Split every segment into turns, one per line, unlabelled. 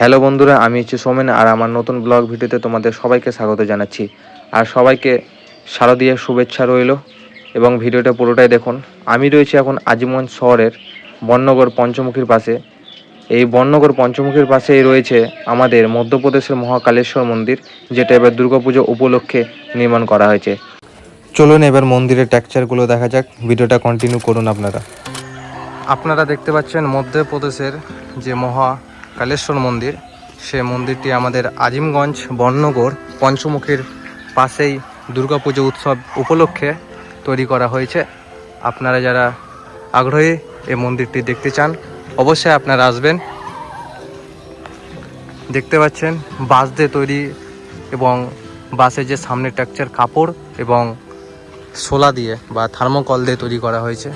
Hello বন্ধুরা, আমি হচ্ছে সোমেন আর আমার নতুন ব্লগ ভিডিওতে তোমাদের সবাইকে স্বাগত জানাচ্ছি। আর সবাইকে শারদীয় শুভেচ্ছা রইল এবং ভিডিওটা পুরোটাই দেখুন। আমি রয়েছি এখন আজিমগঞ্জ শহরের বর্ণনগর পঞ্চমুখীর পাশে। এই বর্ণনগর পঞ্চমুখীর পাশেই রয়েছে আমাদের মধ্যপ্রদেশের মহাকালেশ্বর মন্দির, যেটা এবার দুর্গাপুজো উপলক্ষে নির্মাণ করা হয়েছে। চলুন এবার মন্দিরের টেক্সচারগুলো দেখা যাক। ভিডিওটা কন্টিনিউ করুন আপনারা। আপনারা দেখতে পাচ্ছেন মধ্যপ্রদেশের যে মহা কালেশ্বর মন্দির। সে মন্দিরটি আমাদের আজিমগঞ্জ বর্ণগর পঞ্চমুখীর পাশেই দুর্গাপুজো উৎসব উপলক্ষে তৈরি করা হয়েছে। আপনারা যারা আগ্রহী এই মন্দিরটি দেখতে চান, অবশ্যই আপনারা আসবেন। দেখতে পাচ্ছেন বাঁশ দিয়ে তৈরি এবং বাসের যে সামনে টেক্সচার কাপড় এবং শোলা দিয়ে বা থার্মোকল দিয়ে তৈরি করা হয়েছে।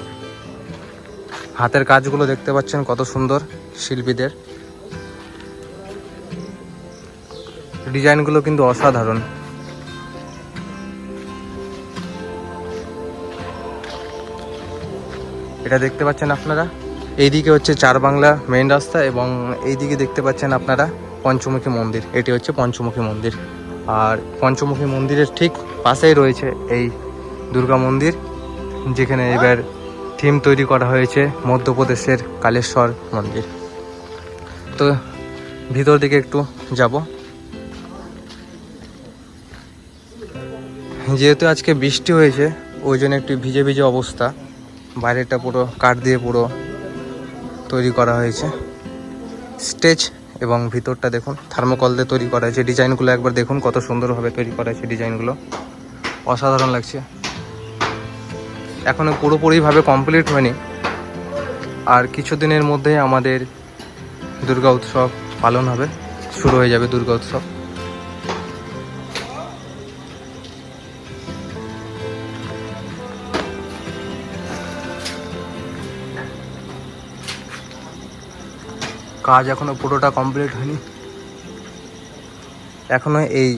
হাতের কাজগুলো দেখতে পাচ্ছেন কত সুন্দর শিল্পীদের। ডিজাইনগুলো কিন্তু অসাধারণ। এটা দেখতে পাচ্ছেন আপনারা? এইদিকে হচ্ছে চার বাংলা মেইন রাস্তা এবং এইদিকে দেখতে পাচ্ছেন আপনারা পঞ্চমুখী মন্দির। এটি হচ্ছে পঞ্চমুখী মন্দির। আর পঞ্চমুখী মন্দিরের ঠিক পাশেই রয়েছে এই দুর্গা মন্দির, যেখানে এবার থিম তৈরি করা হয়েছে মধ্যপ্রদেশের কালেশ্বর মন্দির। তো ভিতর দিকে একটু যাব। যেহেতু আজকে বৃষ্টি হয়েছে, ওই জন্য একটু ভিজে ভিজে অবস্থা। বাইরেটা পুরো কাঠ দিয়ে পুরো তৈরি করা হয়েছে। স্টেজ এবং ভিতরটা দেখুন, থার্মোকল দিয়ে তৈরি করা হয়েছে। ডিজাইনগুলো একবার দেখুন, কত সুন্দরভাবে তৈরি করা হয়েছে ডিজাইনগুলো। অসাধারণ লাগছে। এখনও পুরোপুরিভাবে কমপ্লিট হয়নি। আর কিছুদিনের মধ্যেই আমাদের দুর্গা উৎসব পালন হবে, শুরু হয়ে যাবে দুর্গা উৎসব। কাজ এখনও পুরোটা কমপ্লিট হয়নি। এখনও এই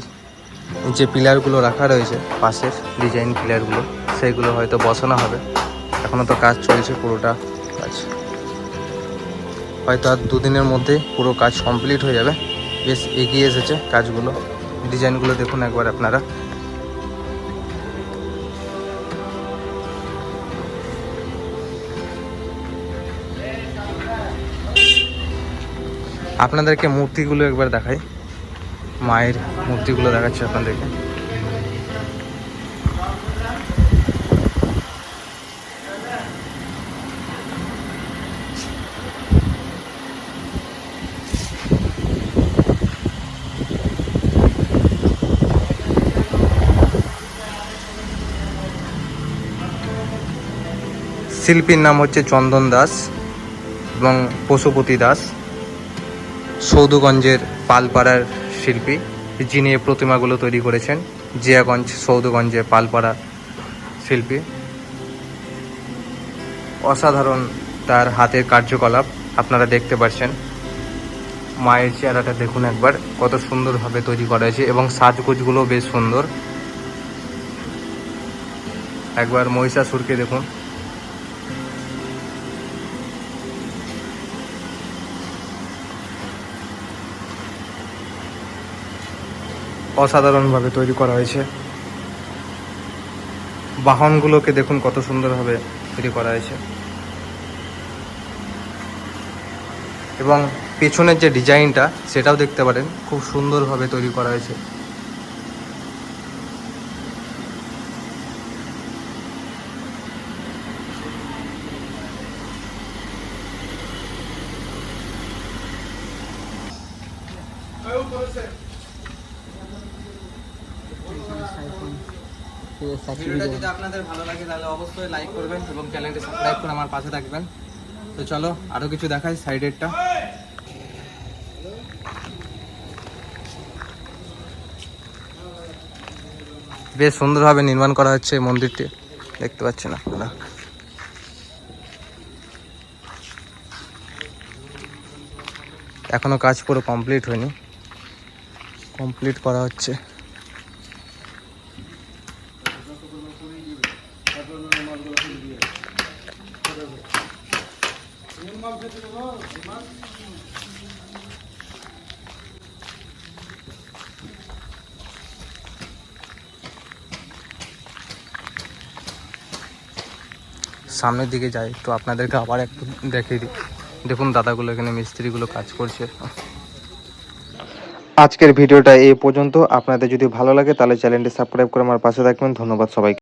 যে পিলারগুলো রাখা রয়েছে, পাশের ডিজাইন পিলারগুলো, সেইগুলো হয়তো বসানো হবে। এখনও তো কাজ চলছে পুরোটা কাজ। হয়তো আর দুদিনের মধ্যে পুরো কাজ কমপ্লিট হয়ে যাবে। বেশ এগিয়ে এসেছে কাজগুলো। ডিজাইনগুলো দেখুন একবার আপনারা। আপনাদেরকে মূর্তিগুলো একবার দেখাই। মায়ের মূর্তিগুলো দেখাচ্ছি আপনাদেরকে। শিল্পীর নাম হচ্ছে চন্দন দাস এবং পশুপতি দাস। সৌদগঞ্জের পালপাড়ার শিল্পী, যিনি এই প্রতিমাগুলো তৈরি করেছেন, জিয়াগঞ্জ সৌদগঞ্জে পালপাড়া শিল্পী। অসাধারণ তার হাতের কার্যকলাপ আপনারা দেখতে পাচ্ছেন। মায়ের চেহারাটা দেখুন একবার, কত সুন্দরভাবে তৈরি করা হয়েছে এবং সাজগোজগুলো বেশ সুন্দর। একবার মহিষাসুরকে দেখুন। অসাধারণভাবে তৈরি করা হয়েছে। বাহনগুলোকে দেখুন কত সুন্দরভাবে তৈরি করা হয়েছে। এবং পেছনের যে ডিজাইনটা, সেটাও দেখতে পারেন, খুব সুন্দরভাবে তৈরি করা হয়েছে। ভিডিওটা যদি আপনাদের ভালো লাগে তাহলে অবশ্যই লাইক করবেন এবং চ্যানেলটি সাবস্ক্রাইব করে আমার পাশে থাকবেন। তো চলো আরও কিছু দেখাই সাইডেরটা বেশ সুন্দরভাবে নির্মাণ করা হচ্ছে এই মন্দিরটি। দেখতে পাচ্ছেন আপনারা। এখনও কাজ পুরো কমপ্লিট হয়নি। কমপ্লিট করা হচ্ছে। সামনের দিকে যাই তো আপনাদেরকে আবার একটু দেখিয়ে দিই। দেখুন দাদাগুলো এখানে, মিস্ত্রিগুলো কাজ করছে। আজকের ভিডিওটা এই পর্যন্ত। আপনাদের যদি ভালো লাগে তাহলে চ্যানেলটি সাবস্ক্রাইব করে আমার পাশে থাকবেন। ধন্যবাদ সবাইকে।